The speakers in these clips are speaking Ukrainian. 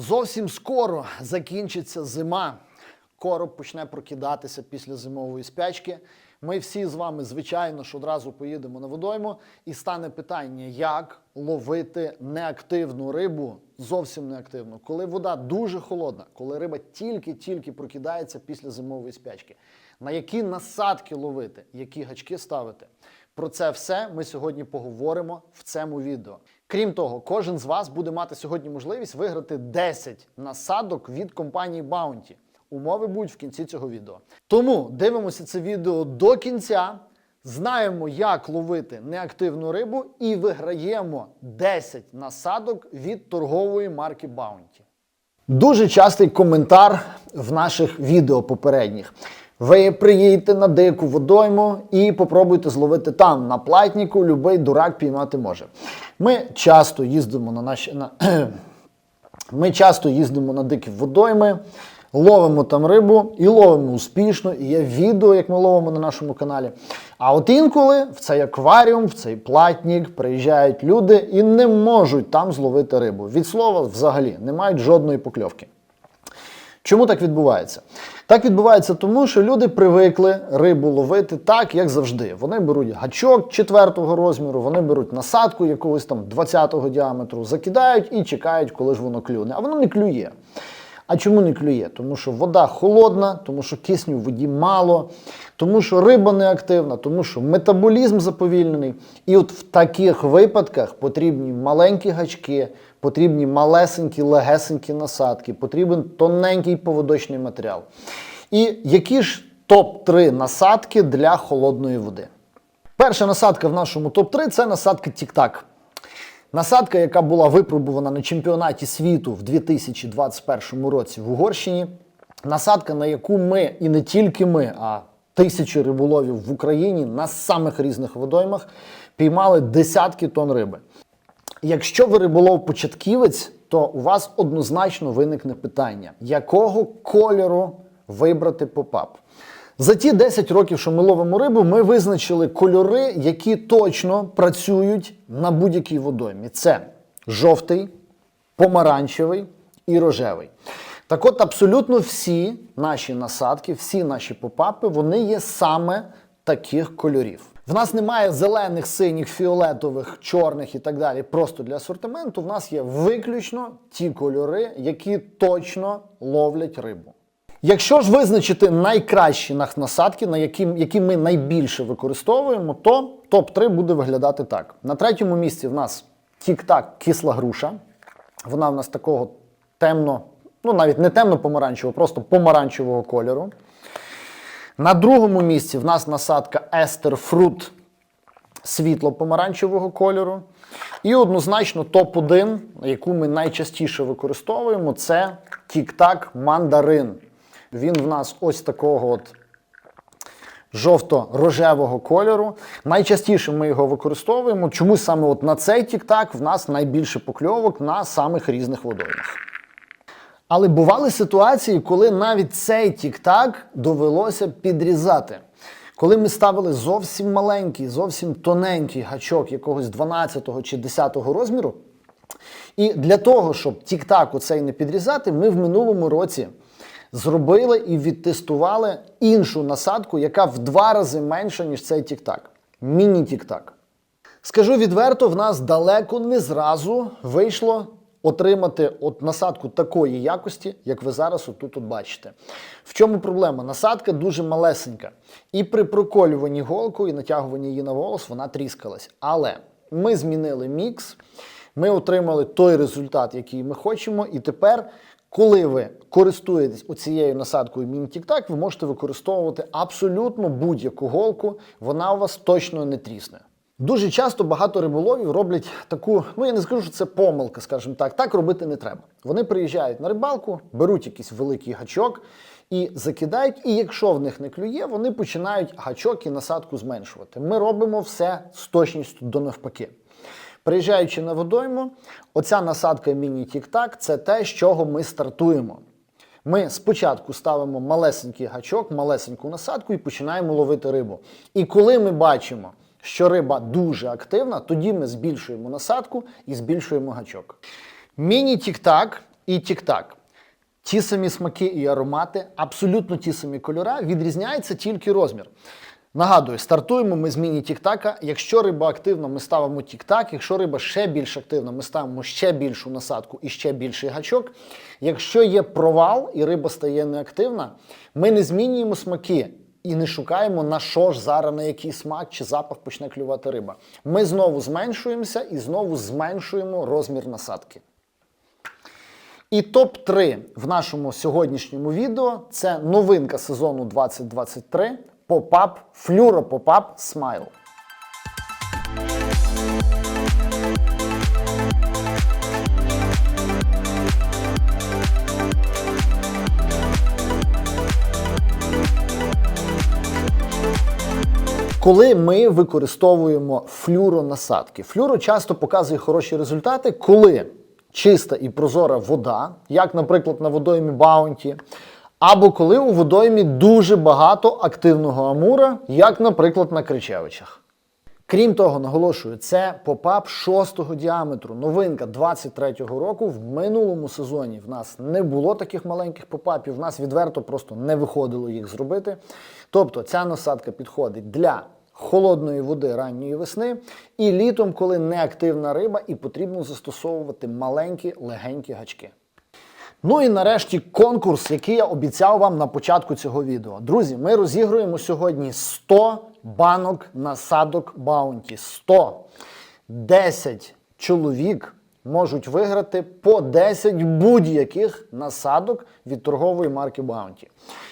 Зовсім скоро закінчиться зима. Короб почне прокидатися після зимової спячки. Ми всі з вами, звичайно, ж одразу поїдемо на водойму, і стане питання, як ловити неактивну рибу, зовсім неактивну, коли вода дуже холодна, коли риба тільки-тільки прокидається після зимової спячки. На які насадки ловити, які гачки ставити. Про це все ми сьогодні поговоримо в цьому відео. Крім того, кожен з вас буде мати сьогодні можливість виграти 10 насадок від компанії Bounty. Умови будуть в кінці цього відео. Тому дивимося це відео до кінця, знаємо, як ловити неактивну рибу, і виграємо 10 насадок від торгової марки Bounty. Дуже частий коментар в наших відео попередніх. Ви приїдете на дику водойму і попробуйте зловити там, на платніку, любий дурак піймати може. Ми часто їздимо на наші. На... Ми часто їздимо на дикі водойми, ловимо там рибу і ловимо успішно. І є відео, як ми ловимо на нашому каналі. А от інколи в цей акваріум, в цей платнік приїжджають люди і не можуть там зловити рибу. Від слова, взагалі, не мають жодної покльовки. Чому так відбувається? Так відбувається тому, що люди привикли рибу ловити так, як завжди. Вони беруть гачок четвертого розміру, вони беруть насадку якогось там 20-го діаметру, закидають і чекають, коли ж воно клюне. А воно не клює. А чому не клює? Тому що вода холодна, тому що кисню в воді мало, тому що риба неактивна, тому що метаболізм заповільнений. І от в таких випадках потрібні маленькі гачки, потрібні малесенькі, легесенькі насадки, потрібен тоненький поводочний матеріал. І які ж топ-3 насадки для холодної води? Перша насадка в нашому топ-3 це насадка Тік-Так. Насадка, яка була випробувана на чемпіонаті світу в 2021 році в Угорщині. Насадка, на яку ми, і не тільки ми, а тисячі риболовів в Україні на самих різних водоймах піймали десятки тонн риби. Якщо ви риболов початківець, то у вас однозначно виникне питання, якого кольору вибрати попап. За ті 10 років, що ми ловимо рибу, ми визначили кольори, які точно працюють на будь-якій водоймі. Це жовтий, помаранчевий і рожевий. Так от, абсолютно всі наші насадки, всі наші попапи, вони є саме таких кольорів. В нас немає зелених, синіх, фіолетових, чорних і так далі. Просто для асортименту. В нас є виключно ті кольори, які точно ловлять рибу. Якщо ж визначити найкращі насадки, на які, які ми найбільше використовуємо, то топ-3 буде виглядати так. На третьому місці в нас тік-так кисла груша. Вона в нас такого темно, ну навіть не темно-помаранчевого, просто помаранчевого кольору. На другому місці в нас насадка Ester Fruit світло-помаранчевого кольору. І однозначно топ-1, яку ми найчастіше використовуємо, це Тік-Так Мандарин. Він в нас ось такого от жовто-рожевого кольору. Найчастіше ми його використовуємо. Чомусь саме от на цей тік-так в нас найбільше покльовок на самих різних водоймах. Але бували ситуації, коли навіть цей тік-так довелося підрізати. Коли ми ставили зовсім маленький, зовсім тоненький гачок якогось 12 чи 10 розміру. І для того, щоб тік-так оцей не підрізати, ми в минулому році зробили і відтестували іншу насадку, яка в два рази менша, ніж цей тік-так. Міні-тік-так. Скажу відверто, в нас далеко не зразу вийшло отримати от насадку такої якості, як ви зараз отут от бачите. В чому проблема? Насадка дуже малесенька. І при проколюванні голкою і натягуванні її на волос вона тріскалась. Але ми змінили мікс, ми отримали той результат, який ми хочемо, і тепер. Коли ви користуєтесь оцією насадкою міні-тік-так, ви можете використовувати абсолютно будь-яку голку, вона у вас точно не трісне. Дуже часто багато риболовів роблять таку, ну я не скажу, що це помилка, скажімо так. Так робити не треба. Вони приїжджають на рибалку, беруть якийсь великий гачок і закидають. І якщо в них не клює, вони починають гачок і насадку зменшувати. Ми робимо все з точністю до навпаки. Приїжджаючи на водойму, оця насадка міні-тік-так це те, з чого ми стартуємо. Ми спочатку ставимо малесенький гачок, малесеньку насадку і починаємо ловити рибу. І коли ми бачимо, що риба дуже активна, тоді ми збільшуємо насадку і збільшуємо гачок. Міні-тік-так і тік-так. Ті самі смаки і аромати, абсолютно ті самі кольора, відрізняється тільки розмір. Нагадую, стартуємо ми з міні-тік-така. Якщо риба активна, ми ставимо тік-так. Якщо риба ще більш активна, ми ставимо ще більшу насадку і ще більший гачок. Якщо є провал і риба стає неактивна, ми не змінюємо смаки і не шукаємо на що ж зараз, на який смак чи запах почне клювати риба. Ми знову зменшуємося і знову зменшуємо розмір насадки. І топ-3 в нашому сьогоднішньому відео це новинка сезону 2023 Fluoro Pop-Up Smile. Коли ми використовуємо флюронасадки, флюро часто показує хороші результати, коли чиста і прозора вода, як, наприклад, на водоймі Баунті, або коли у водоймі дуже багато активного амура, як, наприклад, на Кричевичах. Крім того, наголошую, це попап 6 діаметру. Новинка 23-го року. В минулому сезоні в нас не було таких маленьких попапів, в нас відверто просто не виходило їх зробити. Тобто ця насадка підходить для холодної води ранньої весни і літом, коли неактивна риба, і потрібно застосовувати маленькі легенькі гачки. Ну і нарешті конкурс, який я обіцяв вам на початку цього відео. Друзі, ми розігруємо сьогодні 100 банок насадок Баунті. 100. 10 чоловік можуть виграти по 10 будь-яких насадок від торгової марки Баунті.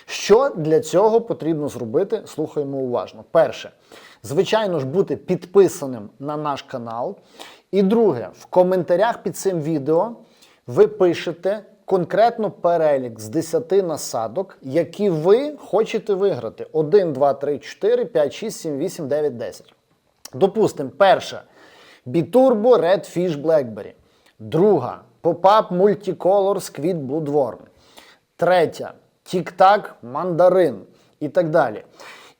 Що для цього потрібно зробити? Слухаємо уважно. Перше, звичайно ж, бути підписаним на наш канал. І друге, в коментарях під цим відео ви пишете конкретно перелік з 10 насадок, які ви хочете виграти. 1, 2, 3, 4, 5, 6, 7, 8, 9, 10. Допустимо, перша Biturbo Red Fish Blackberry. Друга Pop-Up Multicolor Squid Bloodworm. Третя Тік-Так Мандарин і так далі.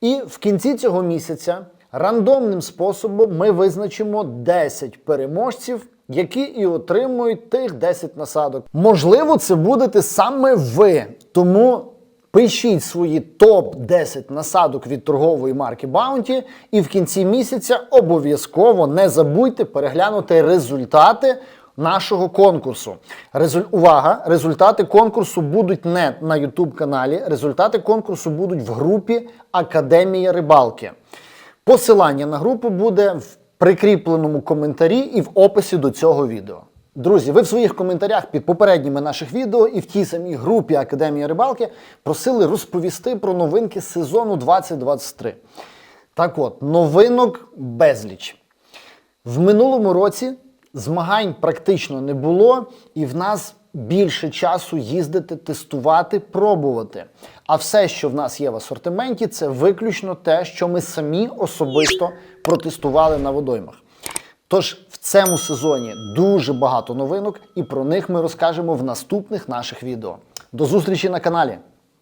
І в кінці цього місяця рандомним способом ми визначимо 10 переможців, які і отримують тих 10 насадок. Можливо, це будете саме ви. Тому пишіть свої топ-10 насадок від торгової марки Bounty і в кінці місяця обов'язково не забудьте переглянути результати нашого конкурсу. Резуль... Увага! Результати конкурсу будуть не на YouTube каналі. Результати конкурсу будуть в групі Академія рибалки. Посилання на групу буде в прикріпленому коментарі і в описі до цього відео. Друзі, ви в своїх коментарях під попередніми наших відео і в тій самій групі Академія рибалки просили розповісти про новинки сезону 2023. Так от, новинок безліч. В минулому році змагань практично не було, і в нас більше часу їздити, тестувати, пробувати. А все, що в нас є в асортименті, це виключно те, що ми самі особисто протестували на водоймах. Тож в цьому сезоні дуже багато новинок, і про них ми розкажемо в наступних наших відео. До зустрічі на каналі!